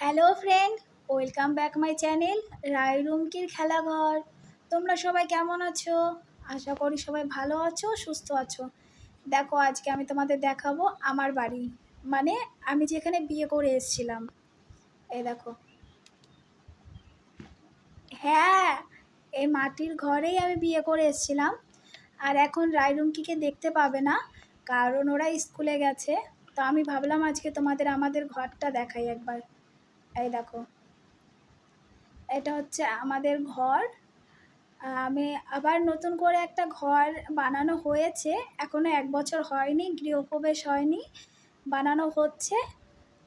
Hello friend welcome back my channel Roy রুমকির খেলাঘর তোমরা সবাই কেমন আছো আশা করি সবাই ভালো আছো সুস্থ আছো দেখো আজকে আমি তোমাদের দেখাবো আমার বাড়ি মানে আমি যেখানে বিয়ে করে এসেছিলাম এই দেখো হ্যাঁ এই মাটির ঘরেই আমি বিয়ে করে এসেছিলাম আর এখন রায়রুমকিকে দেখতে পাবে না কারণ ওরা স্কুলে গেছে তো আমি ভাবলাম আজকে তোমাদের আমাদের ঘরটা দেখাই একবার এই দেখো। এটা হচ্ছে আমাদের ঘর। আমি আবার নতুন করে একটা ঘর বানানো হয়েছে। এখনও এক বছর হয়নি, গৃহপ্রবেশ হয়নি, বানানো হচ্ছে।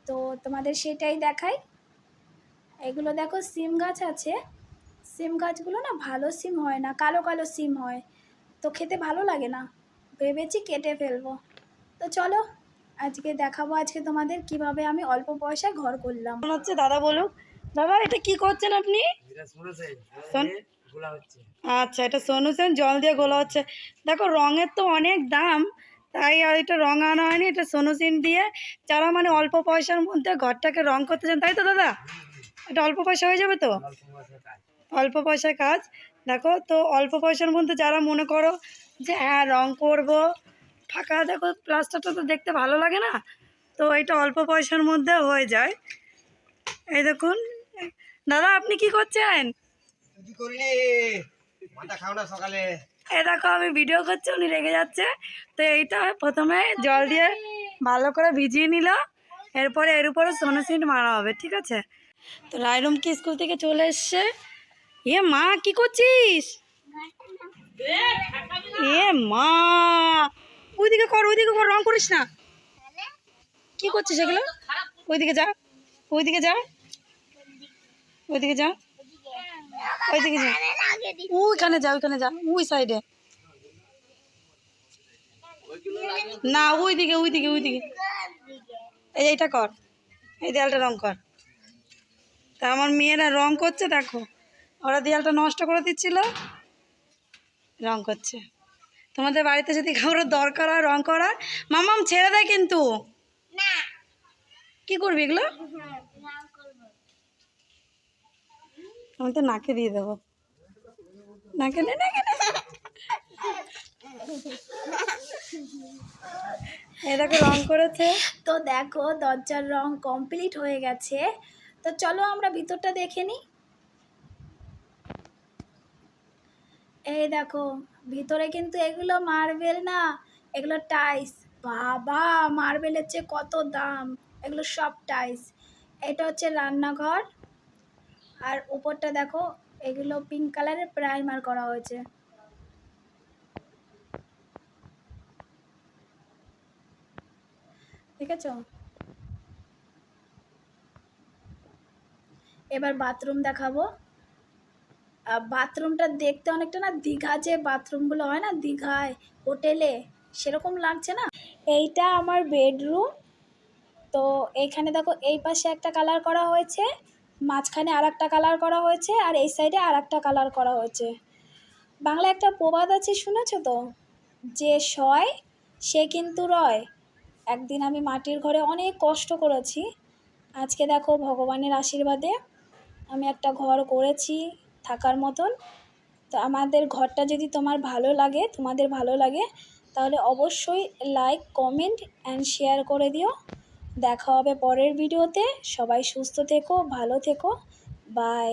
তো তোমাদের সেটাই দেখাই। এগুলো দেখো সিম গাছ আছে। সিম গাছগুলো না ভালো সিম হয় না, কালো কালো সিম হয়। তো খেতে ভালো লাগে না। ভেবেছি কেটে ফেলব। তো চলো আজকে দেখাবো, আজকে তোমাদের কীভাবে আমি অল্প পয়সায় ঘর করলাম। মনে হচ্ছে দাদা বলুক। দাদা, এটা কি করছেন আপনি। আচ্ছা এটা সোনুছেন জল দিয়ে গোলা হচ্ছে। দেখো, রঙের তো অনেক দাম, তাই আর এটা রং আনা হয়নি, এটা সোনু সোনুসিন দিয়ে। যারা মানে অল্প পয়সার মধ্যে ঘরটাকে রং করতে চান, তাই তো দাদা? এটা অল্প পয়সা হয়ে যাবে তো? অল্প পয়সার কাজ। দেখো, তো অল্প পয়সার মধ্যে যারা মনে করো যে হ্যাঁ রং করব ফাঁকা দেখো প্লাস্টারটা তো দেখতে ভালো লাগে না? তো এটা অল্প পয়সার মধ্যে হয়ে যায়। এই দেখুন। দাদা আপনি কি করছেন? এই দেখো আমি ভিডিও করছি উনি রেগে যাচ্ছে। তো এইটা প্রথমে জল দিয়ে ভালো করে ভিজিয়ে নিল। এরপরে এর উপরে সোনাসিট মারা হবে ঠিক আছে? তো রায়রুম কি স্কুল থেকে চলে এসছে? এ মা কি করছিস? এ মা! ওইদিকে কর ওইদিকে কর, রং করিস না। কি করছিস এগুলো? ওইদিকে যা ওইদিকে যা ওইদিকে যা ওইদিকে যা। ওইখানে যা ওইখানে যা, ওই সাইডে না, ওইদিকে ওইদিকে ওইদিকে। এই এইটা কর, এই দেয়ালটা রং কর। তা আমার মেয়েরা রং করছে, দেখো। ওরা দেয়ালটা নষ্ট করে দিচ্ছিল, রং করছে। তোমাদের বাড়িতে যদি কারোর দরকার হয় রং করার মামাম ছেড়ে দেয় কিন্তু। কি করবি এগুলো? আমি তো নাকে দিয়ে দেবো। নাকে নে নাকে নে। এটাকে রং করেছে। তো দেখো দরজার রং কমপ্লিট হয়ে গেছে। তো চলো আমরা ভিতরটা দেখে নিই। এই দেখো, ভিতরে কিন্তু এগুলো মার্বেল না, এগুলো টাইস বাবা মার্বেলের চেয়ে কত দাম? এগুলো সব টাইস এটা হচ্ছে রান্নাঘর। আর উপরটা দেখো, এগুলো পিঙ্ক কালারের প্রাইমার করা হয়েছে। ঠিক আছে এবার বাথরুম দেখাবো। বাথরুমটা দেখতে অনেকটা না দীঘা যে বাথরুমগুলো হয় না, দীঘায়, হোটেলে, সেরকম লাগছে না? এইটা আমার বেডরুম। তো এইখানে দেখো, এই পাশে একটা কালার করা হয়েছে, মাঝখানে আর একটা কালার করা হয়েছে, আর এই সাইডে আর একটা কালার করা হয়েছে। বাংলা একটা প্রবাদ আছে, শুনেছো তো? যে সয়, সে কিন্তু রয়। একদিন আমি মাটির ঘরে অনেক কষ্ট করেছি। আজকে দেখো ভগবানের আশীর্বাদে আমি একটা ঘর করেছি থাকার মতন। তো আমাদের ঘরটা যদি তোমার ভালো লাগে, তোমাদের ভালো লাগে, তাহলে অবশ্যই লাইক কমেন্ট অ্যান্ড শেয়ার করে দিও। দেখা হবে পরের ভিডিওতে সবাই সুস্থ থেকো, ভালো থেকো। বাই